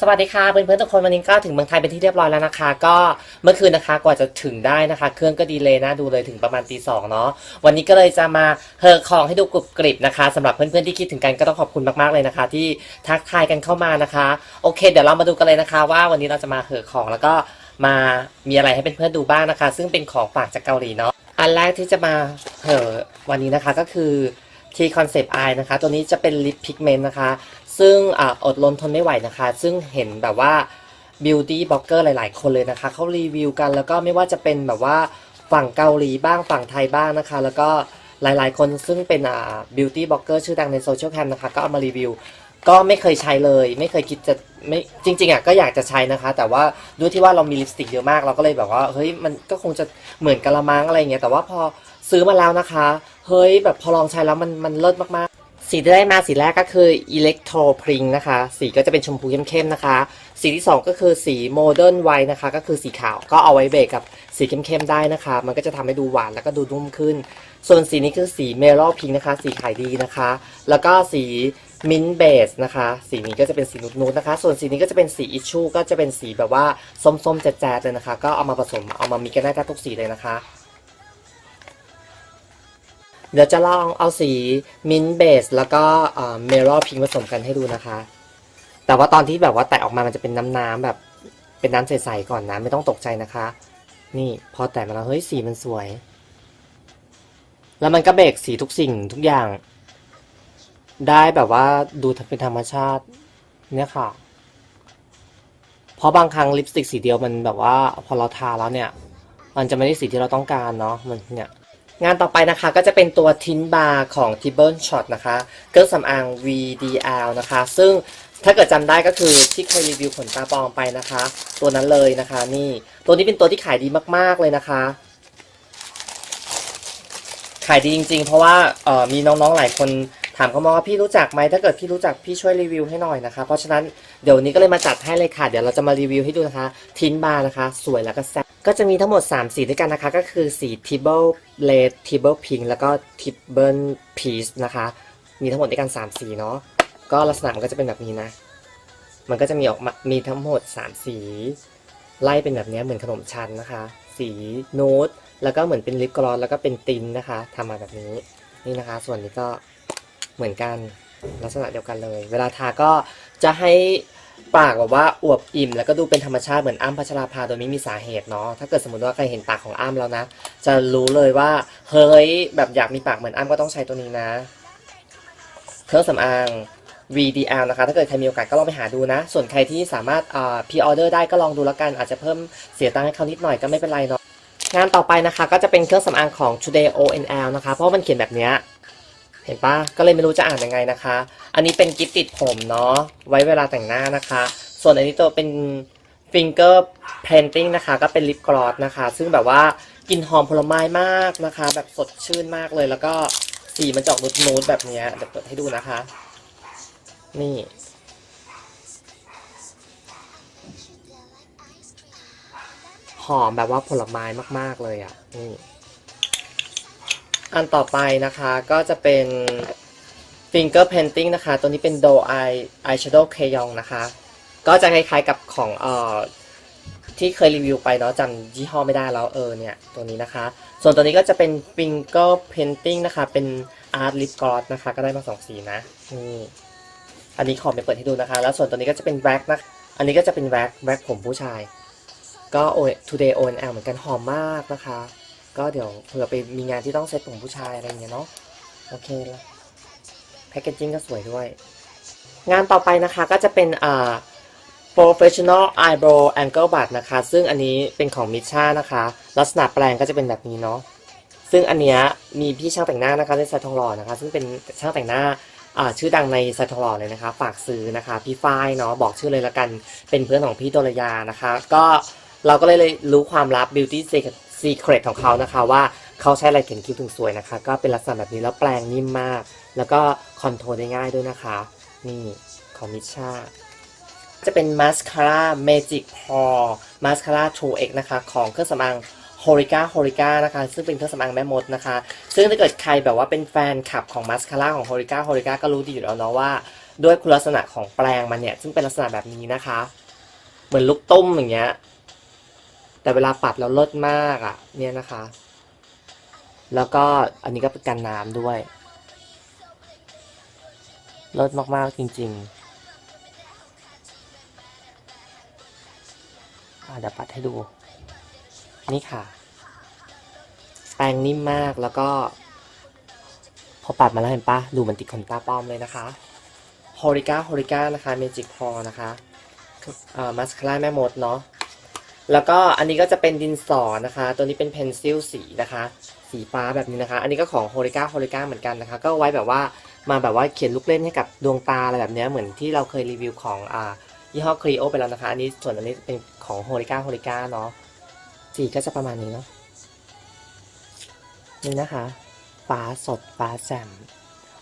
สวัสดีค่ะเพื่อนๆทุกคนวันนี้ก็ถึงเมืองไทยเป็นที่เรียบร้อยแล้วนะคะ ก็เมื่อคืนนะคะกว่าจะถึงได้นะคะ เครื่องก็ดีเลยนะดูเลยถึงประมาณตีสองเนาะวันนี้ก็เลยจะมาเฮอของให้ดูกรุบกริบนะคะสำหรับเพื่อนๆที่คิดถึงกันก็ต้องขอบคุณมากๆเลยนะคะ ที่ทักทายกันเข้ามานะคะ โอเค เดี๋ยวเรามาดูกันเลยนะคะ ว่าวันนี้เราจะมาเฮอของแล้วก็มามีอะไรให้เพื่อนๆดูบ้างนะคะ ซึ่งเป็นของฝากจากเกาหลีเนาะอันแรกที่จะมาเฮอวันนี้นะคะก็คือทีคอนเซปต์ไอนะคะ ตัวนี้จะเป็นลิปพิกเมนต์นะคะ ซึ่งออดรนทนไม่ไหวนะคะ ซึ่งเห็นแบบว่าบิวตี้บล็อกเกอร์หลาย ๆ คนเลยนะคะเขารีวิวกันแล้วก็ไม่ว่าจะเป็นแบบว่าฝั่งเกาหลีบ้างฝั่งไทยบ้างนะคะ แล้วก็หลาย ๆ คนซึ่งเป็นอ่าบิวตี้บล็อกเกอร์ชื่อดังในโซเชียลแคมนะคะ ก็เอามารีวิว ก็ไม่เคยใช้เลย ไม่เคยคิดจะไม่จริง ๆอะก็อยากจะใช้นะคะ แต่ว่าด้วยที่ว่าเรามีลิปสติกเยอะมาก เราก็เลยแบบว่าเฮ้ยมันก็คงจะเหมือนกะละมังอะไรเงี้ยแต่ว่าพอซื้อมาแล้วนะคะ เฮ้ยแบบพอลองใช้แล้วมันมันเลิศมากๆ สีที่ได้มาสีแรกก็คือ Electro Pink นะคะ สีก็จะเป็นชมพูเข้มๆนะคะ สีที่ 2 ก็คือสี Modern White นะคะ ก็คือสีขาวก็เอาไว้เบรกกับสีเข้มๆได้นะคะ มันก็จะทำให้ดูหวานแล้วก็ดูนุ่มขึ้น ส่วนสีนี้คือสี Mellow Pink นะคะ สีขายดีนะคะ แล้วก็สี Mint Base นะคะ สีนี้ก็จะเป็นสีนุดๆนะคะ ส่วนสีนี้ก็จะเป็นสี Issue ก็จะเป็นสีแบบว่าส้มๆแจ๊ดๆเลยนะคะ ก็เอามาผสมเอามามีกันได้ทุกสีเลยนะคะ เดี๋ยวจะลองเอาสีมินเบสแล้วก็เมลอพิงผสมกันให้ดูนะคะ แต่ว่าตอนที่แบบว่าแตะออกมามันจะเป็นน้ำน้ำๆแบบเป็นน้ำใสๆก่อนนะไม่ต้องตกใจนะคะ นี่พอแตะมาแล้วเฮ้ยสีมันสวย แล้วมันก็เบรกสีทุกสิ่งทุกอย่าง ได้แบบว่าดูเป็นธรรมชาติเนี่ยค่ะเพราะบางครั้งลิปสติกสีเดียวมันแบบว่าพอเราทาแล้วเนี่ย มันจะไม่ได้สีที่เราต้องการเนาะมันเนี่ย งานต่อไปนะคะก็จะเป็นตัวทินบาร์ของ t i b e r n Shot นะคะเครื่องสำอาง VDL นะคะ ซึ่งถ้าเกิดจำได้ก็คือที่เคยรีวิวขนตาปลอมไปนะคะ ตัวนั้นเลยนะคะนี่ตัวนี้เป็นตัวที่ขายดีมาก ๆ เลยนะคะ ขายดีจริง ๆ เพราะว่าเอ่อมีน้องๆหลายคนถามเขามาว่าพี่รู้จักไหมถ้าเกิดพี่รู้จักพี่ช่วยรีวิวให้หน่อยนะคะ เพราะฉะนั้นเดี๋ยวนนี้ก็เลยมาจัดให้เลยค่ะ เดี๋ยวเราจะมารีวิวให้ดูนะคะ ทินบาร์นะคะ สวยแล้วก็แซ่บ ก็จะมีทั้งหมด 3 สีด้วยกันนะคะ ก็คือสี t i b l e Red t i b l e Pink แล้วก็ t i b l e Peach นะคะ มีทั้งหมดด้วยกัน 3 สีเนาะก็ลักษณะมันก็จะเป็นแบบนี้นะ มันก็จะมีออกมามีทั้งหมด 3 สี ไล่เป็นแบบนี้เหมือนขนมชั้นนะคะ สีนูดแล้วก็เหมือนเป็นลิปกลอสแล้วก็เป็นตินนะคะทำมาแบบนี้นี่นะคะ ส่วนนี้ก็เหมือนกันลักษณะเดียวกันเลย เวลาทาก็จะให้ ปากแบบว่าอวบอิ่ม แล้วก็ดูเป็นธรรมชาติเหมือนอ้ำพัชราภาโดยไม่มีสาเหตุเนาะถ้าเกิดสมมติว่าใครเห็นปากของอ้ำแล้วนะ จะรู้เลยว่าเฮ้ยแบบอยากมีปากเหมือนอ้ำก็ต้องใช้ตัวนี้นะ เครื่องสำอาง VDL นะคะ ถ้าเกิดใครมีโอกาสก็ลองไปหาดูนะ ส่วนใครที่สามารถอ่า pre order ได้ก็ลองดูแล้วกัน อาจจะเพิ่มเสียตังค์ให้เขานิดหน่อยก็ไม่เป็นไรเนาะงานต่อไปนะคะก็จะเป็นเครื่องสำอางของ Today ONL นะคะ เพราะมันเขียนแบบเนี้ย เห็นปะก็เลยไม่รู้จะอ่านยังไงนะคะ อันนี้เป็นกิฟติดผมเนาะไว้เวลาแต่งหน้านะคะ ส่วนอันนี้ตัวเป็น finger painting นะคะ ก็เป็นลิปกลอสนะคะ ซึ่งแบบว่ากลิ่นหอมผลไม้มากนะคะ แบบสดชื่นมากเลยแล้วก็สีมันจะออกนูดๆแบบเนี้ยเดี๋ยวเปิดให้ดูนะคะ นี่ หอมแบบว่าผลไม้มากๆเลยอะ นี่ อันต่อไปนะคะก็จะเป็น finger painting นะคะ ตัวนี้เป็น doe eye eyeshadow crayon นะคะ ก็จะคล้ายๆกับของเอ่อที่เคยรีวิวไปเนาะจำยี่ห้อไม่ได้แล้วเออเนี่ย ตัวนี้นะคะ ส่วนตัวนี้ก็จะเป็น finger painting นะคะ เป็น art lip gloss นะคะ ก็ได้มาสองสีนะนี่อันนี้ขอไปเปิดให้ดูนะคะ แล้วส่วนตัวนี้ก็จะเป็นแว็กนะอันนี้ก็จะเป็นแว็กแว็กผมผู้ชาย ก็ today ONL เหมือนกันหอมมากนะคะ ก็เดี๋ยวเผื่อไปมีงานที่ต้องเซ็ตผมผู้ชายอะไรอย่างเงี้ยเนาะโอเคแล้วแพคเกจจิ้งก็สวยด้วย งานต่อไปนะคะก็จะเป็นอ่า professional eyebrow angle brush นะคะ ซึ่งอันนี้เป็นของมิชชานะคะ ลักษณะแปลงก็จะเป็นแบบนี้เนาะซึ่งอันเนี้ยมีพี่ช่างแต่งหน้านะคะในไซต์ทองหล่อนะคะ ซึ่งเป็นช่างแต่งหน้าอ่าชื่อดังในไซต์ทองหล่อเลยนะคะ ฝากซื้อนะคะพี่ฝ้ายเนาะบอกชื่อเลยละกันเป็นเพื่อนของพี่โดรยานะคะ ก็เราก็เลยเลยรู้ความลับ beauty secret secret ของเขานะคะว่าเขาใช้อะไรเขียนคิ้วถึงสวยนะคะ ก็เป็นลักษณะแบบนี้แล้วแปลงนิ่มมาก แล้วก็คอนโทรลได้ง่ายด้วยนะคะ นี่ของมิชาจะเป็นมาสคาร่าเมจิกพอมาสคาร่า True X นะคะ ของเครื่องสำอาง h o r i c a h o r i c a นะคะ ซึ่งเป็นเครื่องสำอางแม่มดนะคะ ซึ่งถ้าเกิดใครแบบว่าเป็นแฟนคลับของมาสคาร่าของ h o r i c a h o r i c a ก็รู้ดีอยู่แล้วเนาะว่า ด้วยคุณลักษณะของแปลงมันเนี่ย ซึ่งเป็นลักษณะแบบนี้นะคะ เหมือนลูกตุ้มอย่างเงี้ย แต่เวลาปัดแล้วเลิศมากอะ่ะ เนี่ยนะคะ แล้วก็อันนี้ก็เป็นกันน้ำด้วยเลิศมากๆจริงๆอะเดี๋ยวปัดให้ดู นี่ค่ะ แปรงนิ่มมากแล้วก็ พอปัดมาแล้วเห็นปะดูเหมือนติดขนตาปลอมเลยนะคะฮอริก้าฮอริก้านะคะเมจิกพอนะคะมาสคาร่าแม่มดเนาะ แล้วก็อันนี้ก็จะเป็นดินสอนะคะ ตัวนี้เป็นเพนซิลสีนะคะ สีฟ้าแบบนี้นะคะ อันนี้ก็ของโฮอริก้าโฮอริก้าเหมือนกันนะคะ ก็ไว้แบบว่ามาแบบว่าเขียนลูกเล่นให้กับดวงตาอะไรแบบนี้เหมือนที่เราเคยรีวิวของอ่ายี่ห้อครีโอไปแล้วนะคะ อันนี้ส่วนอันนี้เป็นของโฮอริก้าโฮอริก้าเนาะสีก็จะประมาณนี้เนาะนี่นะคะฟ้าสดฟ้าแจ่ม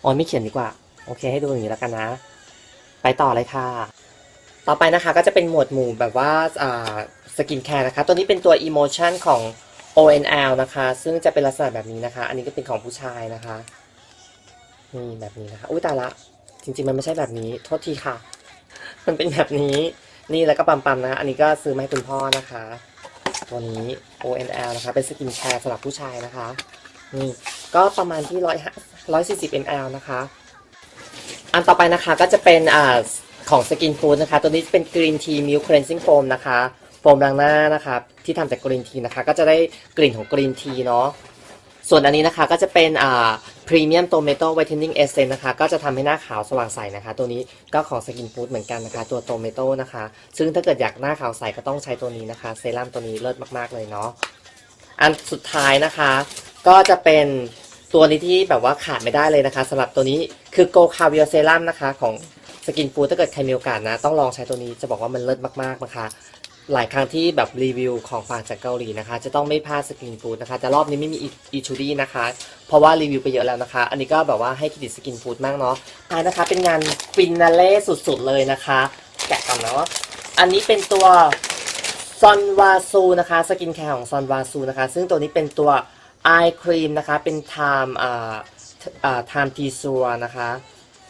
อ๋อไม่เขียนดีกว่า โอเคให้ดูอย่างนี้แล้วกันนะ ไปต่อเลยค่ะ ต่อไปนะคะก็จะเป็นหมวดหมู่แบบว่าอ่า สกินแคร์นะคะ ตัวนี้เป็นตัว Emotion ของ ONL นะคะ ซึ่งจะเป็นลักษณะแบบนี้นะคะ อันนี้ก็เป็นของผู้ชายนะคะนี่แบบนี้นะคะ อุ้ยตายละ จริงๆ มันไม่ใช่แบบนี้ โทษทีค่ะ มันเป็นแบบนี้ นี่แล้วก็ปั๊มๆนะคะ อันนี้ก็ซื้อมาให้คุณพ่อนะคะ ตัวนี้ ONL นะคะ เป็นสกินแคร์สำหรับผู้ชายนะคะ นี่ ก็ประมาณที่ร้อยร้อยสี่สิบ ml นะคะ อันต่อไปนะคะก็จะเป็นอ่าของสกินฟู้ดนะคะ ตัวนี้เป็นกรีนทีมิลค์คลีนซิ่งโฟมนะคะ โฟมล้างหน้านะคะที่ทำจากกรีนทีนะคะ ก็จะได้กลิ่นของกรีนทีเนาะส่วนอันนี้นะคะก็จะเป็นอ่าพรีเมียมโตเมโต้ไวท์เทนนิ่งเอเซนนะคะ ก็จะทำให้หน้าขาวสว่างใสนะคะ ตัวนี้ก็ของสกินฟู้ดเหมือนกันนะคะ ตัวโตเมโต้นะคะ ซึ่งถ้าเกิดอยากหน้าขาวใสก็ต้องใช้ตัวนี้นะคะเซรั่มตัวนี้เลิศมากๆเลยเนาะอันสุดท้ายนะคะ ก็จะเป็นตัวนี้ที่แบบว่าขาดไม่ได้เลยนะคะสำหรับตัวนี้คือโกคาวิโอเซรั่มนะคะของสกินฟูดถ้าเกิดใครมีโอกาสนะ ต้องลองใช้ตัวนี้จะบอกว่ามันเลิศมากๆนะคะ หลายครั้งที่แบบรีวิวของฝากจากเกาหลีนะคะ จะต้องไม่พลาดสกินฟูดนะคะ แต่รอบนี้ไม่มีอีชูดี้นะคะ เพราะว่ารีวิวไปเยอะแล้วนะคะ อันนี้ก็แบบว่าให้เครดิตสกินฟูดมากเนาะท้ายนะคะ เป็นงานฟินาเล่สุดๆเลยนะคะ แกะก่อนเนาะอันนี้เป็นตัวซอนวาซูนะคะสกินแคร์ของซอนวาซูนะคะ ซึ่งตัวนี้เป็นตัวไอครีมนะคะ เป็นไทม์อ่าอ่าไทม์ทีซัวนะคะ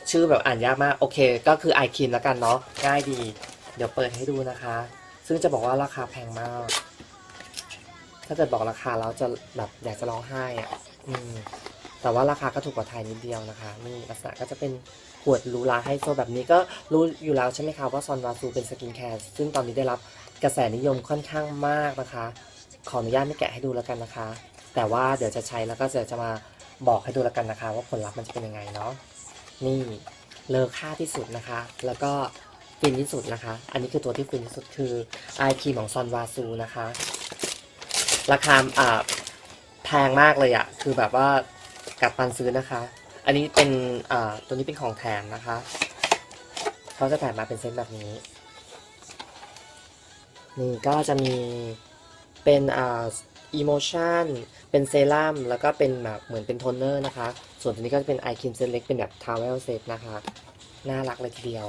ชื่อแบบอ่านยากมาก โอเค ก็คือไอครีมแล้วกันเนาะง่ายดี เดี๋ยวเปิดให้ดูนะคะ ซึ่งจะบอกว่าราคาแพงมาก ถ้าเกิดบอกราคาแล้วจะแบบอยากจะร้องไห้อะอืม แต่ว่าราคาก็ถูกกว่าไทยนิดเดียวนะคะ นี่ลักษณะก็จะเป็นขวดหรูหราไฮโซแบบนี้ก็รู้อยู่แล้วใช่ไหมคะว่าซอนวาซูเป็นสกินแคร์ ซึ่งตอนนี้ได้รับกระแสนิยมค่อนข้างมากนะคะ ขออนุญาตไม่แกะให้ดูแล้วกันนะคะ แต่ว่าเดี๋ยวจะใช้แล้วก็จะจะมาบอกให้ดูแล้วกันนะคะ ว่าผลลัพธ์มันจะเป็นยังไงเนาะ นี่เลอค่าที่สุดนะคะ แล้วก็ ฟินที่สุดนะคะ อันนี้คือตัวที่ฟินที่สุดคือไอครีมของซอนวาซูนะคะ ราคาอ่าแพงมากเลยอะคือแบบว่ากัดปันซื้อนะคะ อันนี้เป็นอ่าตัวนี้เป็นของแถมนะคะ เขาจะแถมมาเป็นเซตแบบนี้ นี่ก็จะมีเป็นอ่าอีโมชันเป็นเซรั่มแล้วก็เป็นแบบเหมือนเป็นโทนเนอร์นะคะ ส่วนตัวนี้ก็จะเป็นไอครีมเซตเล็กเป็นแบบทาวเวลเซตนะคะ น่ารักเลยทีเดียว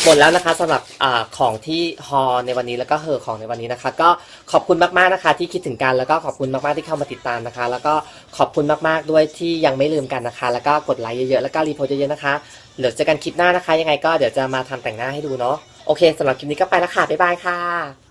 หม ดแล้วนะคะสำหรับอของที่ฮอในวันนี้แล้วก็เฮอของในวันนี้นะคะ ก็ขอบคุณมากๆนะคะ ที่คิดถึงกันแล้วก็ขอบคุณมากๆที่เข้ามาติดตามนะคะ แล้วก็ขอบคุณมากๆด้วยที่ยังไม่ลืมกันนะคะ แล้วก็กดไลค์เยอะๆแล้วก็รีโพสต์เยอะๆนะคะเดี๋ยวเจอกันคลิปหน้านะคะ ยังไงก็เดี๋ยวจะมาทำแต่งหน้าให้ดูเนาะโอเคสำหรับคลิปนี้ก็ไปแล้วค่ะบ๊ายบายค่ะ